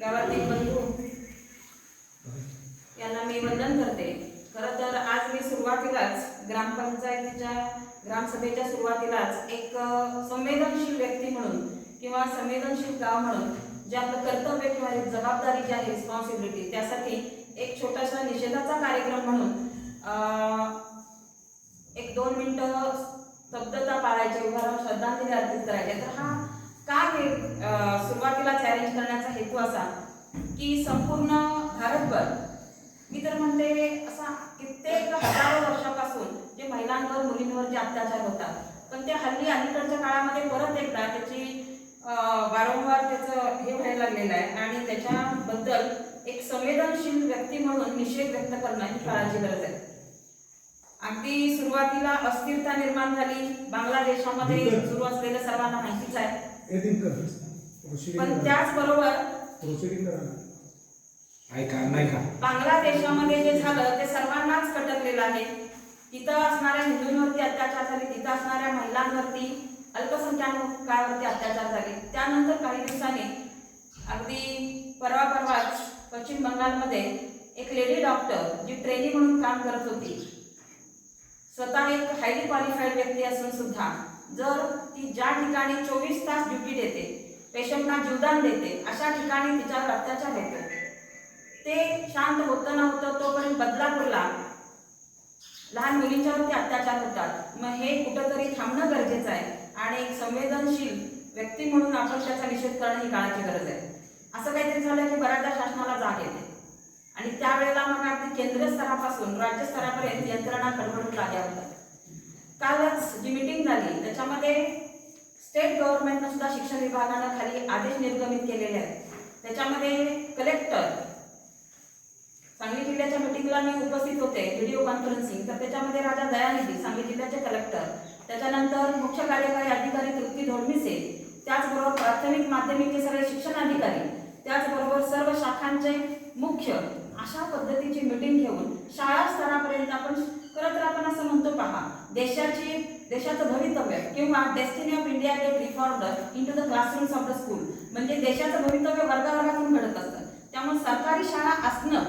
गावातील बंधू. यांना मी वंदन करते. खरं तर आज मी सुरुवातीलाच ग्रामपंचायतीच्या ग्रामसभेच्या सुरुवातीलाच एक संवेदनशील व्यक्ती म्हणून किंवा संवेदनशील गाव म्हणून जे आपलं कर्तव्य किंवा जबाबदारी जी आहे रिस्पॉन्सिबिलिटी त्यासाठी एक छोटासा निषेधाचा कार्यक्रम म्हणून अ, एक दोन मिनिटं स्तब्धता पाळायची उभा राहून श्रद्धांजली अर्पित करायची तर हा का हे अ, सुरुवातीला चॅलेंज करण्याचा हेतू असा की संपूर्ण भारतभर. मी तर म्हणते असा कित्येक हजारो वर्षापासून जे महिलांवर मुलींवर जे अत्याचार होतात पण ते हल्ली अलीकडच्या काळामध्ये परत एकदा त्याची वारंवार त्याचं हे व्हायला लागलेलं आहे आणि त्याच्याबद्दल एक संवेदनशील व्यक्ती म्हणून निषेध व्यक्त करणं ही काळाची गरज आहे. अगदी सुरुवातीला अस्थिरता निर्माण झाली. बांगलादेशामध्ये सुरू असलेलं सर्वांना माहितीच आहे. पण त्याचबरोबर प्रोसिडिंग करा ना. ऐका नाही का? बांगलादेशामध्ये जे झालं ते सर्वांनाच कटकलेलं आहे. तिथं असणाऱ्या हिंदूंवरती अत्याचार झाले तिथं असणाऱ्या महिलांवरती अल्पसंख्याकावरती अत्याचार झाले. त्यानंतर काही दिवसांनी अगदी परवा परवाच पश्चिम बंगालमध्ये एक लेडी डॉक्टर जी ट्रेनी म्हणून काम करत होती स्वतः एक हायली क्वालिफाईड व्यक्ती असून सुद्धा जर ती ज्या ठिकाणी चोवीस तास ड्युटी देते पेशंटना जीवदान देते. अशा ठिकाणी तिच्यावर अत्याचार होतो ते शांत होतं नव्हतं तोपर्यंत बदलापूरला लहान मुलींच्यावरती अत्याचार होतात. मग हे कुठंतरी थांबणं गरजेचं आहे आणि एक संवेदनशील व्यक्ती म्हणून आपण त्याचा निषेध करणं ही काळाची गरज आहे. असं काहीतरी झालं की बऱ्याचदा शासनाला जाग येते. आणि त्यावेळेला मग अगदी केंद्र स्तरापासून राज्य स्तरापर्यंत यंत्रणा कडबडून लागल्या होत्या. कालच जी मिटिंग झाली त्याच्यामध्ये स्टेट गव्हर्नमेंटनं सुद्धा शिक्षण विभागानं खाली आदेश निर्गमित केलेले आहेत. त्याच्यामध्ये कलेक्टर सांगली जिल्ह्याच्या मिटिंगला मी उपस्थित होते व्हिडिओ कॉन्फरन्सिंग तर त्याच्यामध्ये राजा दयानिधी सांगली जिल्ह्याचे कलेक्टर. त्याच्यानंतर मुख्य कार्यकारी अधिकारी तृप्ती धोडमिसे. त्याचबरोबर प्राथमिक माध्यमिकचे सगळे शिक्षण अधिकारी. त्याचबरोबर सर्व शाखांचे मुख्य अशा पद्धतीची मिटिंग घेऊन शाळा स्तरापर्यंत आपण खरं तर आपण असं म्हणतो पहा देशाची देशाचं भवितव्य किंवा destiny of India get reformer into the classrooms of the school म्हणजे देशाचं भवितव्य वर्गावर्गातून घडत असतं. त्यामुळे सरकारी शाळा असणं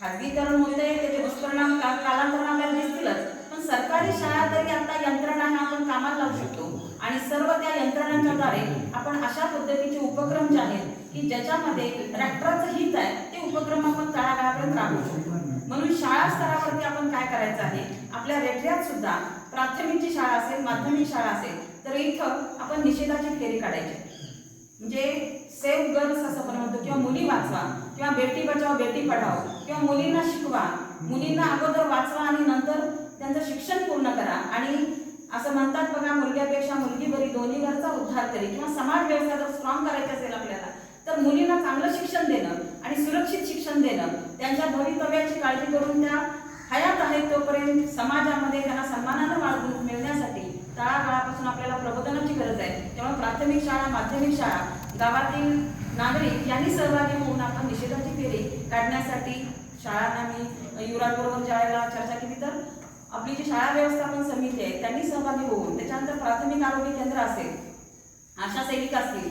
खाजगीकरण होते त्याचे दुष्परिणाम कालांतरण आपल्याला दिसतीलच. पण सरकारी शाळा तरी आता यंत्रणा ह्या आपण कामाला लावू शकतो. आणि सर्व त्या यंत्रणांच्या द्वारे आपण अशा पद्धतीचे उपक्रम जे आहेत की ज्याच्यामध्ये ट्रॅक्टरचं हित आहे ते उपक्रम आपण काळाकाळापर्यंत राबवू शकतो. म्हणून शाळा स्तरावरती आपण काय करायचं आहे? आपल्या रेटऱ्यात सुद्धा प्राथमिकची शाळा असेल माध्यमिक शाळा असेल तर इथं आपण निषेधाची फेरी काढायची. म्हणजे सेव्ह गर्ल्स असं आपण म्हणतो किंवा मुली वाचवा किंवा बेटी बचाव बेटी पढाव किंवा मुलींना शिकवा. मुलींना अगोदर वाचवा आणि नंतर त्यांचं शिक्षण पूर्ण करा. आणि असं म्हणतात बघा मुलग्यापेक्षा मुलगी बरी दोन्ही घरचा उद्धार करी किंवा समाज व्यवस्था जर स्ट्रॉंग करायची असेल आपल्याला तर मुलींना चांगलं शिक्षण देणं आणि सुरक्षित शिक्षण देणं त्यांच्या भवितव्याची काळजी करून त्या हयात आहेत तोपर्यंत समाजामध्ये त्यांना सन्मानानं वाढवून मिळण्यासाठी तळागाळापासून आपल्याला प्रबोधनाची गरज आहे त्यामुळे प्राथमिक शाळा माध्यमिक शाळा गावातील नागरिक यांनी सहभागी होऊन आपण निषेधाची फेरी काढण्यासाठी शाळांना मी युवराजबरोबर बरोबर वेळेला चर्चा केली. तर आपली जी शाळा व्यवस्थापन समिती आहे त्यांनी सहभागी होऊन त्याच्यानंतर प्राथमिक आरोग्य केंद्र असेल आशा सेविका असतील